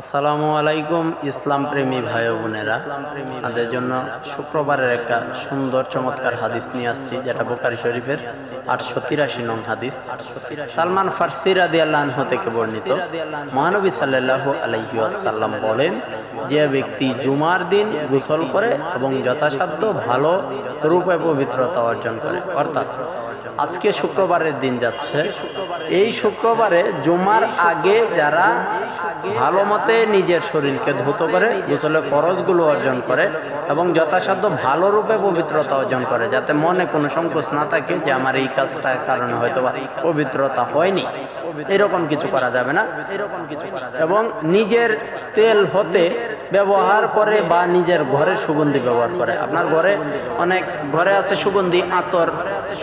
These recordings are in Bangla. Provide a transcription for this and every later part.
আসসালামু আলাইকুম ইসলাম প্রেমী ভাই বোনেরা। তাদের জন্য শুক্রবারের একটা সুন্দর, চমৎকার হাদিস নিয়ে আসছি, যেটা বোকারি শরীফের আটশো তিরাশি নং হাদিস। সালমান ফার্সি রাদি আল্লাহ থেকে বর্ণিত। মহানবী সাল্লাহ আলাইহি আসাল্লাম বলেন, যে ব্যক্তি জুমার দিন গোসল করে এবং যথাসাধ্য ভালো রূপে পবিত্রতা অর্জন করে, অর্থাৎ আজকে শুক্রবারের দিন যাচ্ছে। এই শুক্রবারে জুমার আগে যারা ভালো মতে নিজের শরীরকে ধৌত করে, গোসলে ফরজগুলো অর্জন করে এবং যথাসাধ্য ভালো রূপে পবিত্রতা অর্জন করে, যাতে মনে কোনো সংকোচ না থাকে যে আমার এই কাজটার কারণে হয়তো বা পবিত্রতা হয়নি। এরকম কিছু করা যাবে না। এরকম কিছু এবং নিজের তেল হতে ব্যবহার করে বা নিজের ঘরের সুগন্ধি ব্যবহার করে। আপনার ঘরে অনেক ঘরে আছে সুগন্ধি, আতর,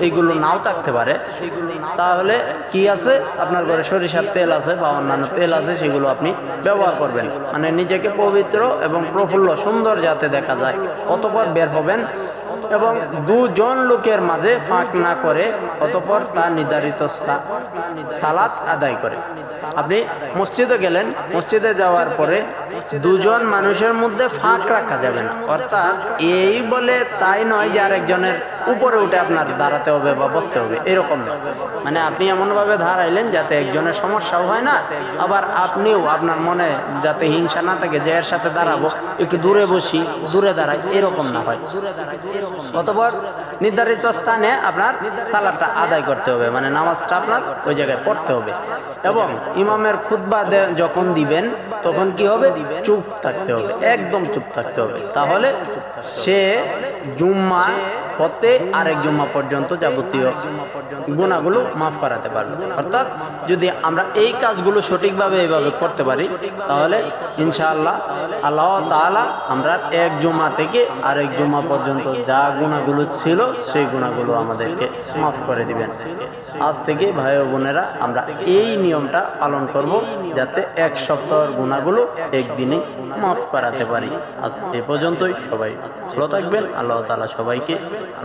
এইগুলো নাও থাকতে পারে। তাহলে কি আছে? আপনার ঘরে সরিষার তেল আছে বা অন্যান্য তেল আছে, সেগুলো আপনি ব্যবহার করবেন। মানে নিজেকে পবিত্র এবং প্রফুল্ল, সুন্দর যাতে দেখা যায়। অতপর বের হবেন এবং দুজন লোকের মাঝে ফাঁক না করে অতপর তার নির্ধারিত সালাত আদায় করে। আপনি মসজিদে গেলেন, মসজিদে যাওয়ার পরে দুজন মানুষের মধ্যে ফাঁক রাখা যাবে না। অর্থাৎ এই বলে তাই নয় যে আরেকজনের উপরে উঠে আপনার দাঁড়াতে হবে বা বসতে হবে, এরকম নয় মানে আপনি এমনভাবে দাঁড়াইলেন যাতে একজনের সমস্যাও হয় না, আবার আপনিও আপনার মনে যাতে হিংসা না থাকে যে এর সাথে দাঁড়াবো, একটু দূরে বসি, দূরে দাঁড়াই, এরকম না হয়। অতপর নির্ধারিত স্থানে আপনার সালাদটা আদায় করতে হবে মানে নামাজটা আপনার ওই জায়গায় পড়তে হবে। এবং ইমামের খুতবা দে- যখন দিবেন, তখন কি হবে? চুপ থাকতে হবে একদম চুপ থাকতে হবে। তাহলে সে জুম্মা হতে আরেক জুম্মা পর্যন্ত যাবতীয় গুণাগুলো মাফ করাতে পারবে অর্থাৎ যদি আমরা এই কাজগুলো সঠিকভাবে এইভাবে করতে পারি, তাহলে ইনশাআল্লাহ আল্লাহ তাআলা আমরা এক জুমা থেকে আরেক জুমা পর্যন্ত যা গুণাগুলো ছিল, সেই গুণাগুলো আমাদেরকে মাফ করে দিবেন। আজ থেকে ভাই বোনেরা, আমরা এই নিয়মটা পালন করব যাতে এক সপ্তাহের গুণাগুলো একদিনে মাফ করাতে পারি। আজ এ পর্যন্তই, সবাই ভালো থাকবেন। আল্লাহ তাআলা সবাইকে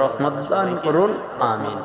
রহমত দান করুন আমিন।